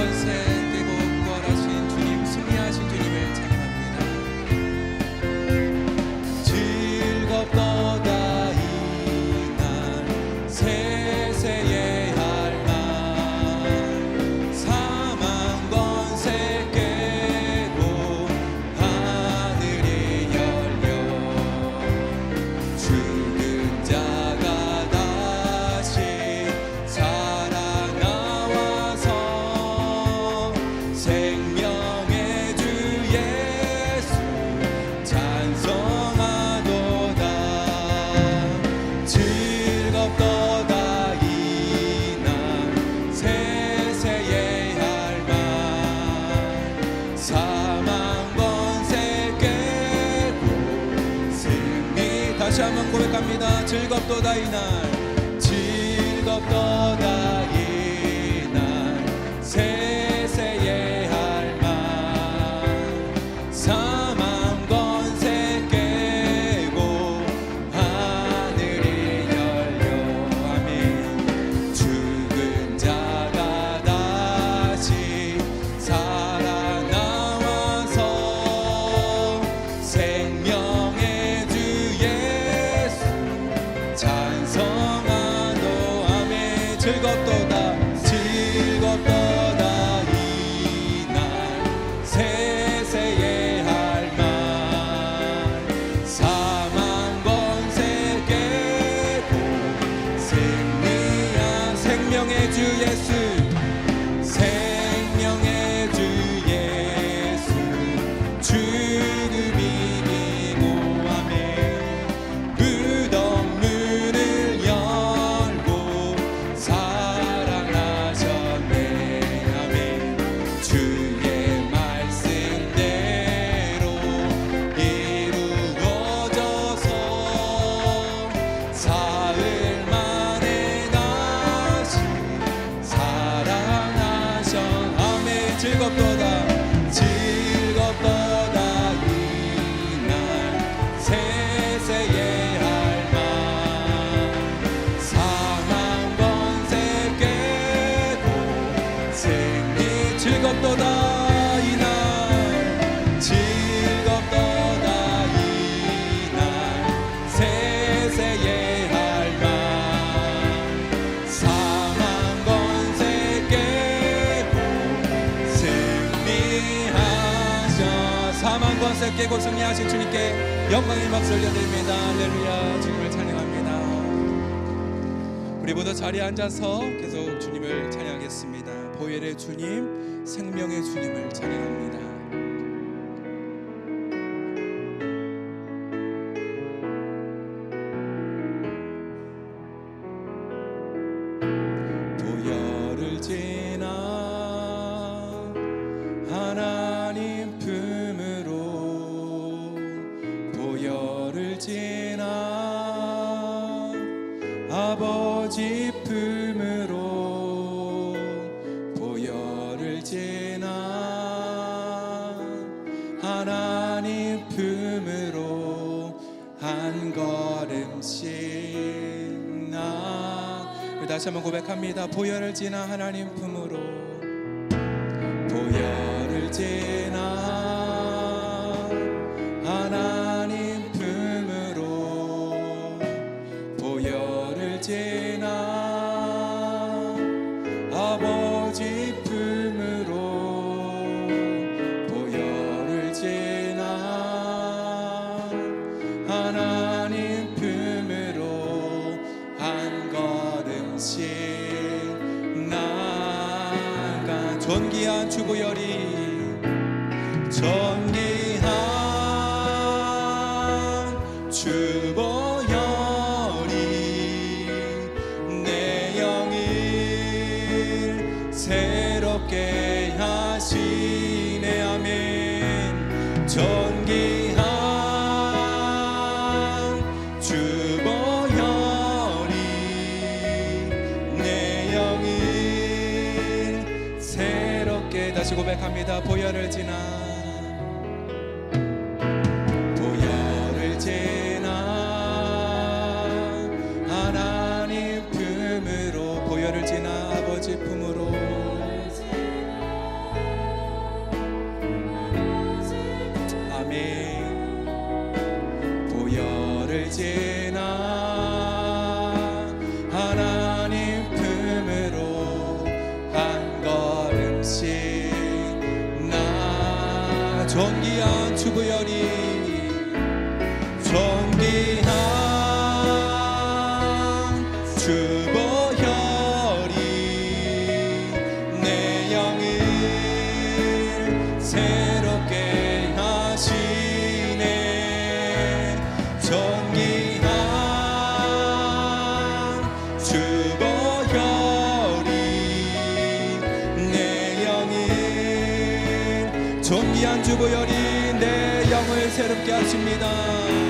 권세 즐겁도다 이날? 즐겁도다 이 주 예수 권세 깨고 승리하신 주님께 영광의 박수 올려드립니다. 할렐루야. 주님을 찬양합니다. 우리 모두 자리에 앉아서 계속 주님을 찬양하겠습니다. 보혈의 주님 생명의 주님을 찬양합니다 품으로 한 걸음씩 나. 다시 한번 고백합니다. 보혈을 지나 하나님 품으로. 보혈을 지나 하나님 품으로. 보혈을 지나 존귀한 주보혈이 내 영을 새롭게 하시네. 아멘. 존귀한 주보혈이 내 영을 새롭게 다시 고백합니다. 보혈을 지나 함께 하십니다.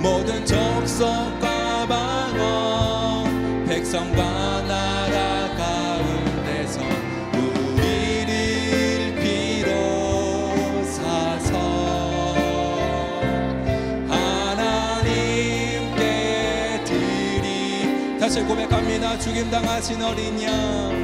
모든 적속과 방어 백성과 나라 가운데서 우리를 비로사서 하나님께 드리 다시 고백합니다. 죽임당하신 어린 양.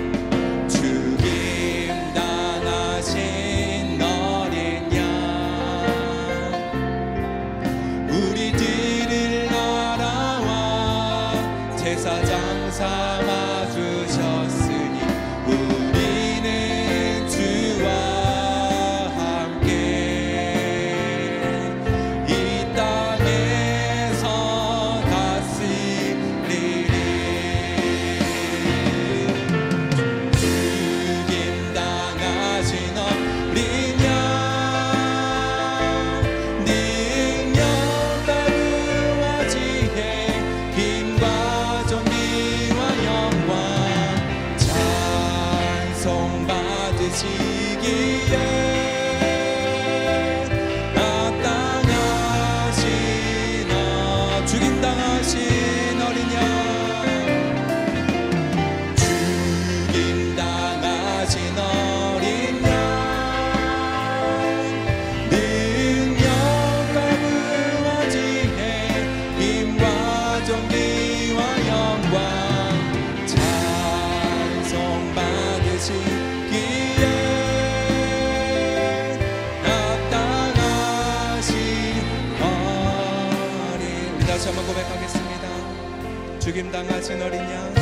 당하신 어린 양.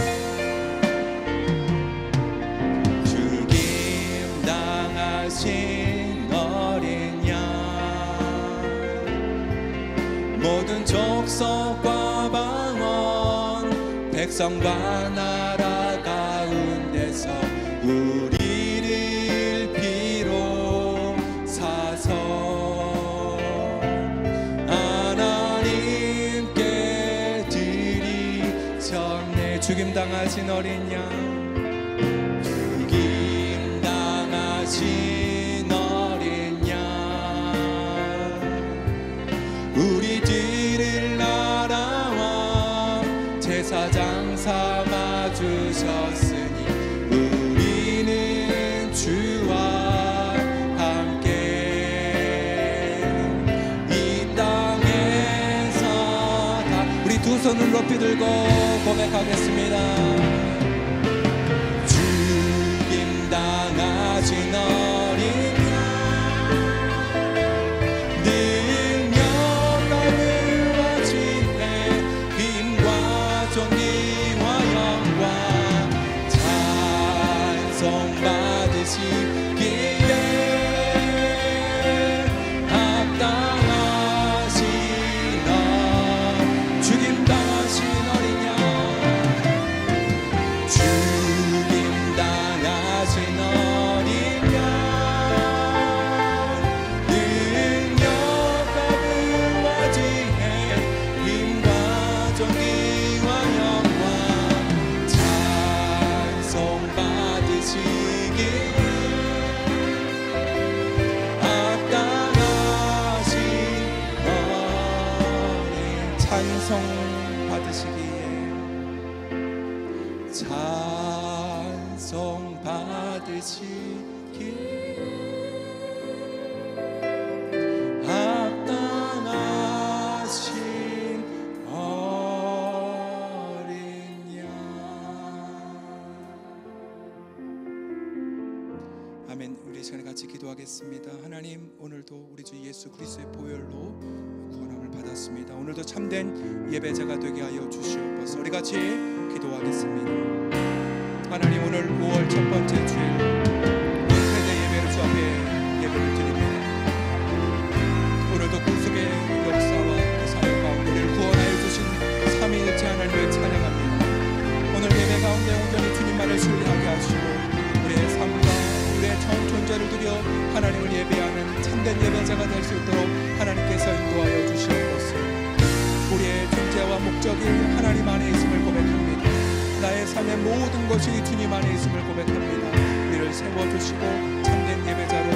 죽임 당하신 어린 양. 모든 족속과 방언 백성과 나라 가운데서 당하신 어린 양 죽임 당하신 어린 양. 우리 뒤를 날아와 제사장 사 두 손을 높이 들고 고백하겠습니다. 기도하겠습니다. 하나님 오늘도 우리 주 예수 그리스도의 보혈로 구원함을 받았습니다. 오늘도 참된 예배자가 되게 하여 주시옵소서. 우리 같이 기도하겠습니다. 하나님 오늘 5월 첫 번째 참된 예배자가 될 수 있도록 하나님께서 인도하여 주시옵소서. 우리의 존재와 목적이 하나님 안에 있음을 고백합니다. 나의 삶의 모든 것이 주님 안에 있음을 고백합니다. 우리를 세워주시고 참된 예배자